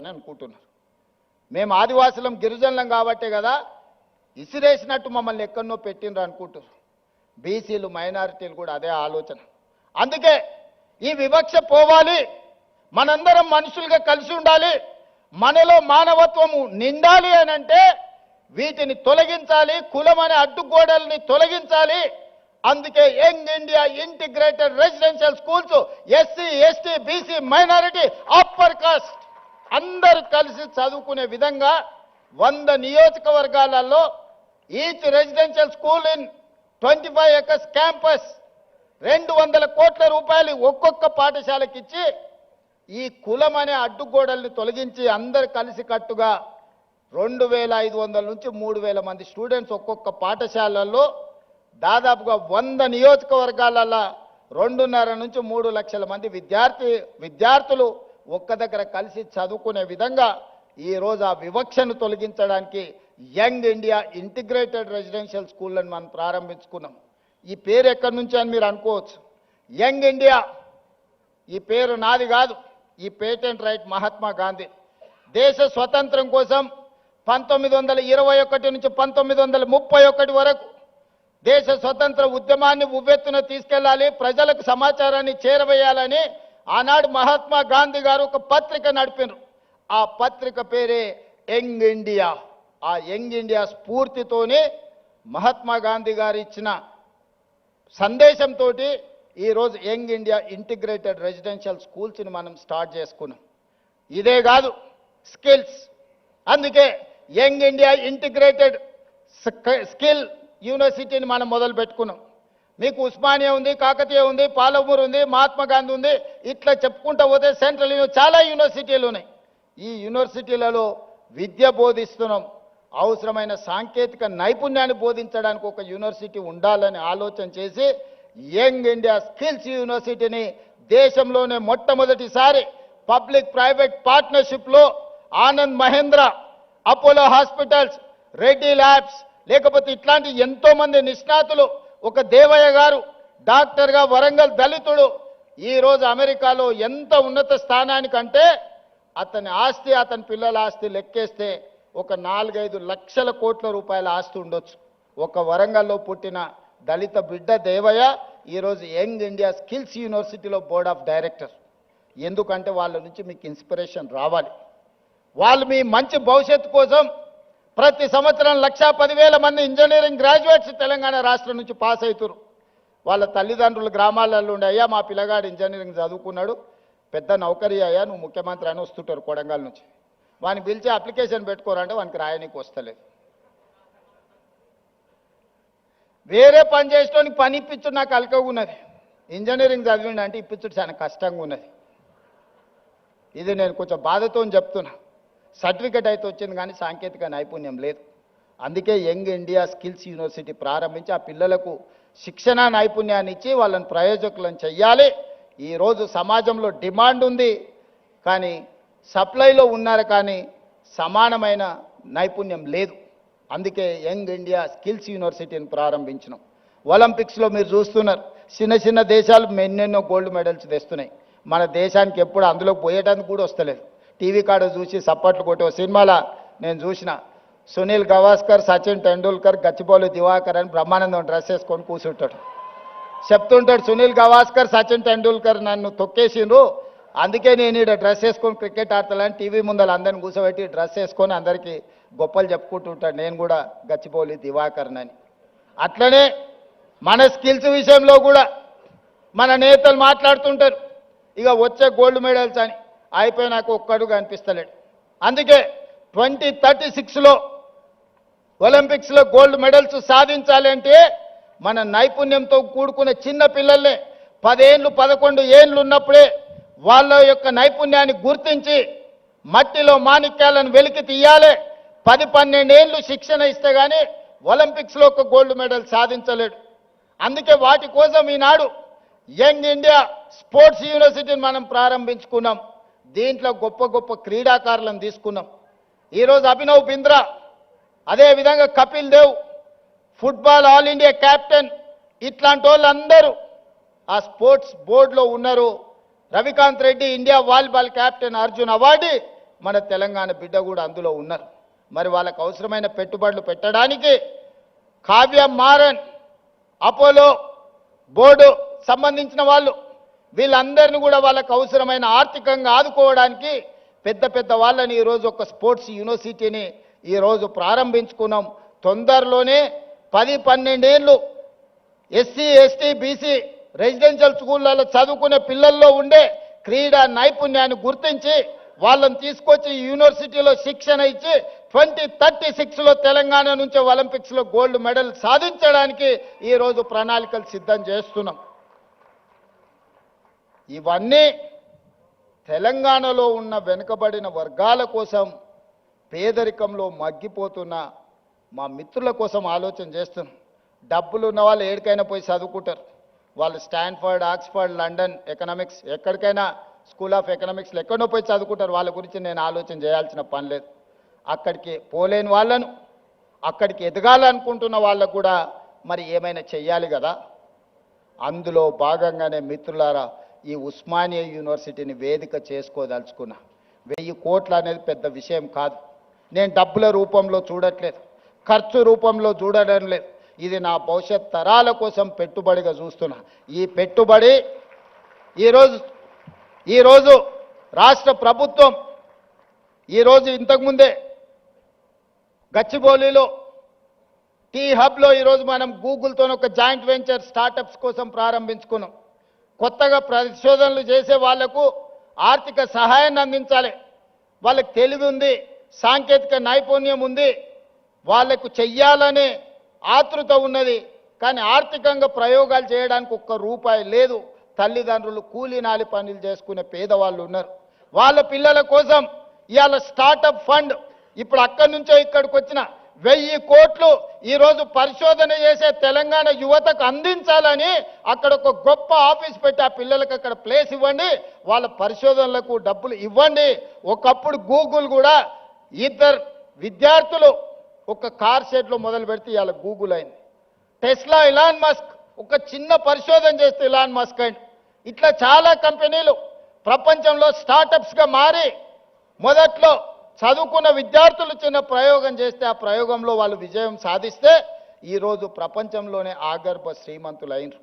అని అనుకుంటున్నారు. మేము ఆదివాసులం గిరిజనులం కాబట్టే కదా ఇసిరేసినట్టు మమ్మల్ని ఎక్కడనో పెట్టిండ్రు అనుకుంటారు బీసీలు మైనారిటీలు కూడా అదే ఆలోచన. అందుకే ఈ వివక్ష పోవాలి మనందరం మనుషులుగా కలిసి ఉండాలి మనలో మానవత్వము నిండాలి అని అంటే వీటిని తొలగించాలి కులం అనే అడ్డుగోడల్ని తొలగించాలి. అందుకే young India integrated residential schools SC ST BC minority upper అందరూ కలిసి చదువుకునే విధంగా వంద నియోజకవర్గాలలో each residential school in twenty five acres campus రెండు వందల కోట్ల రూపాయలు ఒక్కొక్క పాఠశాలకి ఇచ్చి ఈ కులం అనే అడ్డుగోడల్ని తొలగించి అందరు కలిసి కట్టుగా రెండు వేల ఐదు వందల నుంచి మూడు వేల మంది స్టూడెంట్స్ ఒక్కొక్క పాఠశాలల్లో దాదాపుగా వంద నియోజకవర్గాలలో రెండున్నర నుంచి మూడు లక్షల మంది విద్యార్థి విద్యార్థులు ఒక్క దగ్గర కలిసి చదువుకునే విధంగా ఈరోజు ఆ వివక్షను తొలగించడానికి యంగ్ ఇండియా ఇంటిగ్రేటెడ్ రెసిడెన్షియల్ స్కూళ్ళని మనం ప్రారంభించుకున్నాం. ఈ పేరు ఎక్కడి నుంచి అని మీరు అనుకోవచ్చు. యంగ్ ఇండియా ఈ పేరు నాది కాదు ఈ పేటెంట్ రైట్ మహాత్మా గాంధీ. దేశ స్వతంత్రం కోసం పంతొమ్మిది వందల ఇరవై ఒకటి నుంచి పంతొమ్మిది వందల ముప్పై ఒకటి వరకు దేశ స్వతంత్ర ఉద్యమాన్ని ఉవ్వెత్తున తీసుకెళ్ళాలి ప్రజలకు సమాచారాన్ని చేరవేయాలని ఆనాడు మహాత్మా గాంధీ గారు ఒక పత్రిక నడిపినారు. ఆ పత్రిక పేరే యంగ్ ఇండియా. ఆ యంగ్ ఇండియా స్ఫూర్తితోనే మహాత్మా గాంధీ గారు ఇచ్చిన సందేశంతో ఈరోజు యంగ్ ఇండియా ఇంటిగ్రేటెడ్ రెసిడెన్షియల్ స్కూల్స్ని మనం స్టార్ట్ చేసుకున్నాం. ఇదే కాదు స్కిల్స్. అందుకే యంగ్ ఇండియా ఇంటిగ్రేటెడ్ స్కిల్ యూనివర్సిటీని మనం మొదలు పెట్టుకున్నాం మీకు ఉస్మానియా ఉంది కాకతీయ ఉంది పాలమూరు ఉంది మహాత్మా గాంధీ ఉంది. ఇట్లా చెప్పుకుంటూ పోతే సెంట్రల్ చాలా యూనివర్సిటీలు ఉన్నాయి. ఈ యూనివర్సిటీలలో విద్య బోధిస్తున్నాం. అవసరమైన సాంకేతిక నైపుణ్యాన్ని బోధించడానికి ఒక యూనివర్సిటీ ఉండాలని ఆలోచన చేసి యంగ్ ఇండియా స్కిల్స్ యూనివర్సిటీని దేశంలోనే మొట్టమొదటిసారి public private పార్ట్నర్షిప్లో Anand Mahendra Apollo hospitals Reddy labs లేకపోతే ఇట్లాంటి ఎంతోమంది నిష్ణాతులు ఒక దేవయ్య గారు డాక్టర్గా వరంగల్ దళితుడు. ఈరోజు అమెరికాలో ఎంత ఉన్నత స్థానానికంటే అతని ఆస్తి అతని పిల్లల ఆస్తి లెక్కేస్తే ఒక నాలుగైదు లక్షల కోట్ల రూపాయల ఆస్తి ఉండొచ్చు. ఒక వరంగల్లో పుట్టిన దళిత బిడ్డ దేవయ్య ఈరోజు యంగ్ ఇండియా స్కిల్స్ యూనివర్సిటీలో బోర్డ్ ఆఫ్ డైరెక్టర్ ఎందుకంటే వాళ్ళ నుంచి మీకు ఇన్స్పిరేషన్ రావాలి. వాళ్ళు మీ మంచి భవిష్యత్తు కోసం ప్రతి సంవత్సరం లక్షా పదివేల మంది ఇంజనీరింగ్ గ్రాడ్యుయేట్స్ తెలంగాణ రాష్ట్రం నుంచి పాస్ అవుతారు వాళ్ళ తల్లిదండ్రులు గ్రామాలలో ఉండే అయ్యా మా పిల్లగాడు ఇంజనీరింగ్ చదువుకున్నాడు పెద్ద నౌకరీ అయ్యా నువ్వు ముఖ్యమంత్రి అని వస్తుంటారు కొడంగల్ నుంచి. వాని పిలిచి అప్లికేషన్ పెట్టుకోరంటే వానికి రాయనీకి వస్తలేదు. వేరే పని చేసేటోనికి పని ఇప్పించుడు నాకు అలకగున్నది. ఇంజనీరింగ్ చదివిండి అంటే ఇప్పించుడు చాలా కష్టంగా ఉన్నది ఇది నేను కొంచెం బాధతో చెప్తున్నా. సర్టిఫికెట్ అయితే వచ్చింది కానీ సాంకేతిక నైపుణ్యం లేదు. అందుకే యంగ్ ఇండియా స్కిల్స్ యూనివర్సిటీ ప్రారంభించి ఆ పిల్లలకు శిక్షణ నైపుణ్యాన్ని ఇచ్చి వాళ్ళని ప్రయోజకులను చెయ్యాలి. ఈరోజు సమాజంలో డిమాండ్ ఉంది కానీ సప్లైలో ఉన్నారు కానీ సమానమైన నైపుణ్యం లేదు. అందుకే యంగ్ ఇండియా స్కిల్స్ యూనివర్సిటీని ప్రారంభించినాం. ఒలింపిక్స్లో మీరు చూస్తున్నారు చిన్న చిన్న దేశాలు ఎన్నెన్నో గోల్డ్ మెడల్స్ తెస్తున్నాయి. మన దేశానికి ఎప్పుడు అందులో పోయేటానికి కూడా వస్తలేదు. టీవీ కాడ చూసి సప్పట్లు కొట్టే. సినిమాల సినిమాలో నేను చూసిన. సునీల్ గవాస్కర్ సచిన్ టెండూల్కర్ గచ్చిబౌలి దివాకర్ అని బ్రహ్మానందం డ్రెస్ వేసుకొని కూర్చుంటాడు చెప్తుంటాడు సునీల్ గవాస్కర్ సచిన్ టెండూల్కర్ నన్ను తొక్కేసిండ్రు. అందుకే నేను ఇక్కడ డ్రెస్ వేసుకొని క్రికెట్ ఆడతానని టీవీ ముందర అందరిని కూర్చోబెట్టి డ్రెస్ వేసుకొని అందరికీ గొప్పలు చెప్పుకుంటుంటాడు. నేను కూడా గచ్చిబౌలి దివాకర్ అని అట్లనే మన స్కిల్స్ విషయంలో కూడా మన నేతలు మాట్లాడుతుంటారు. ఇక వచ్చే గోల్డ్ మెడల్స్ అని. అయిపోయినాక ఒక్కడు కనిపిస్తలేడు అందుకే ట్వంటీ థర్టీ సిక్స్లో ఒలింపిక్స్లో గోల్డ్ మెడల్స్ సాధించాలి అంటే మన నైపుణ్యంతో కూడుకున్న చిన్న పిల్లల్ని పదేళ్ళు పదకొండు ఏళ్ళు ఉన్నప్పుడే వాళ్ళ యొక్క నైపుణ్యాన్ని గుర్తించి మట్టిలో మాణిక్యాలను వెలికి తీయాలి. పది పన్నెండేళ్ళు శిక్షణ ఇస్తే కానీ ఒలింపిక్స్లో ఒక గోల్డ్ మెడల్ సాధించలేడు. అందుకే వాటి కోసం ఈనాడు యంగ్ ఇండియా స్పోర్ట్స్ యూనివర్సిటీని మనం ప్రారంభించుకున్నాం. దీంట్లో గొప్ప గొప్ప క్రీడాకారులను తీసుకున్నాం. ఈరోజు అభినవ్ బింద్రా అదేవిధంగా Kapil Dev football all India captain ఇట్లాంటి వాళ్ళందరూ ఆ స్పోర్ట్స్ బోర్డులో ఉన్నారు. Ravikanth Reddy India volleyball captain Arjun award మన తెలంగాణ బిడ్డ కూడా అందులో ఉన్నారు. మరి వాళ్ళకు అవసరమైన పెట్టుబడులు పెట్టడానికి కావ్య మారన్ అపోలో బోర్డు సంబంధించిన వాళ్ళు వీళ్ళందరినీ కూడా వాళ్ళకు అవసరమైన ఆర్థికంగా ఆదుకోవడానికి పెద్ద పెద్ద వాళ్ళని ఈరోజు ఒక స్పోర్ట్స్ యూనివర్సిటీని ఈరోజు ప్రారంభించుకున్నాం. తొందరలోనే పది పన్నెండేళ్ళు ఎస్సీ ఎస్టీ బీసీ రెసిడెన్షియల్ స్కూళ్ళలో చదువుకునే పిల్లల్లో ఉండే క్రీడా నైపుణ్యాన్ని గుర్తించి వాళ్ళని తీసుకొచ్చి యూనివర్సిటీలో శిక్షణ ఇచ్చి ట్వంటీ థర్టీ సిక్స్లో తెలంగాణ నుంచి ఒలింపిక్స్లో గోల్డ్ మెడల్ సాధించడానికి ఈరోజు ప్రణాళికలు సిద్ధం చేస్తున్నాం. ఇవన్నీ తెలంగాణలో ఉన్న వెనుకబడిన వర్గాల కోసం పేదరికంలో మగ్గిపోతున్న మా మిత్రుల కోసం ఆలోచన చేస్తున్నాం. డబ్బులు ఉన్న వాళ్ళు ఏడికైనా పోయి చదువుకుంటారు. వాళ్ళు స్టాన్ఫర్డ్ ఆక్స్ఫర్డ్ లండన్ ఎకనామిక్స్ ఎక్కడికైనా స్కూల్ ఆఫ్ ఎకనామిక్స్లో ఎక్కడో పోయి చదువుకుంటారు. వాళ్ళ గురించి నేను ఆలోచన చేయాల్సిన పని లేదు. అక్కడికి పోలేని వాళ్ళను అక్కడికి ఎదగాలనుకుంటున్న వాళ్ళకు కూడా మరి ఏమైనా చెయ్యాలి కదా? అందులో భాగంగానే మిత్రులారా ఈ ఉస్మానియా యూనివర్సిటీని వేదిక చేసుకోదలుచుకున్నా. వెయ్యి కోట్లు అనేది పెద్ద విషయం కాదు. నేను డబ్బుల రూపంలో చూడట్లేదు. ఖర్చు రూపంలో చూడడం లేదు. ఇది నా భవిష్యత్ తరాల కోసం పెట్టుబడిగా చూస్తున్నా. ఈ పెట్టుబడి ఈరోజు ఈరోజు రాష్ట్ర ప్రభుత్వం ఈరోజు ఇంతకుముందే గచ్చిబౌలిలో టీ హబ్లో ఈరోజు మనం గూగుల్తో ఒక జాయింట్ వెంచర్ స్టార్టప్స్ కోసం ప్రారంభించుకున్నాం. కొత్తగా పరిశోధనలు చేసే వాళ్ళకు ఆర్థిక సహాయాన్ని అందించాలి. వాళ్ళకి తెలివి ఉంది సాంకేతిక నైపుణ్యం ఉంది వాళ్ళకు చెయ్యాలనే ఆతృత ఉన్నది. కానీ ఆర్థికంగా ప్రయోగాలు చేయడానికి ఒక్క రూపాయి లేదు. తల్లిదండ్రులు కూలీనాలి పనులు చేసుకునే పేదవాళ్ళు ఉన్నారు. వాళ్ళ పిల్లల కోసం ఇవాళ స్టార్టప్ ఫండ్ ఇప్పుడు అక్కడి నుంచో ఇక్కడికి వచ్చిన వెయ్యి కోట్లు ఈరోజు పరిశోధన చేసే తెలంగాణ యువతకు అందించాలని అక్కడ ఒక గొప్ప ఆఫీస్ పెట్టి ఆ పిల్లలకు అక్కడ ప్లేస్ ఇవ్వండి వాళ్ళ పరిశోధనలకు డబ్బులు ఇవ్వండి. ఒకప్పుడు గూగుల్ కూడా ఇద్దరు విద్యార్థులు ఒక కార్ షెడ్లో మొదలు పెడితే ఇవాళ గూగుల్ అయింది. టెస్లా ఇలాన్ మస్క్ ఒక చిన్న పరిశోధన చేస్తే ఇలాన్ మస్క్ అయింది ఇట్లా చాలా కంపెనీలు ప్రపంచంలో స్టార్టప్స్గా మారి మొదట్లో చదువుకున్న విద్యార్థులు చిన్న ప్రయోగం చేస్తే ఆ ప్రయోగంలో వాళ్ళు విజయం సాధిస్తే ఈరోజు ప్రపంచంలోనే ఆగర్భ శ్రీమంతులైనరు.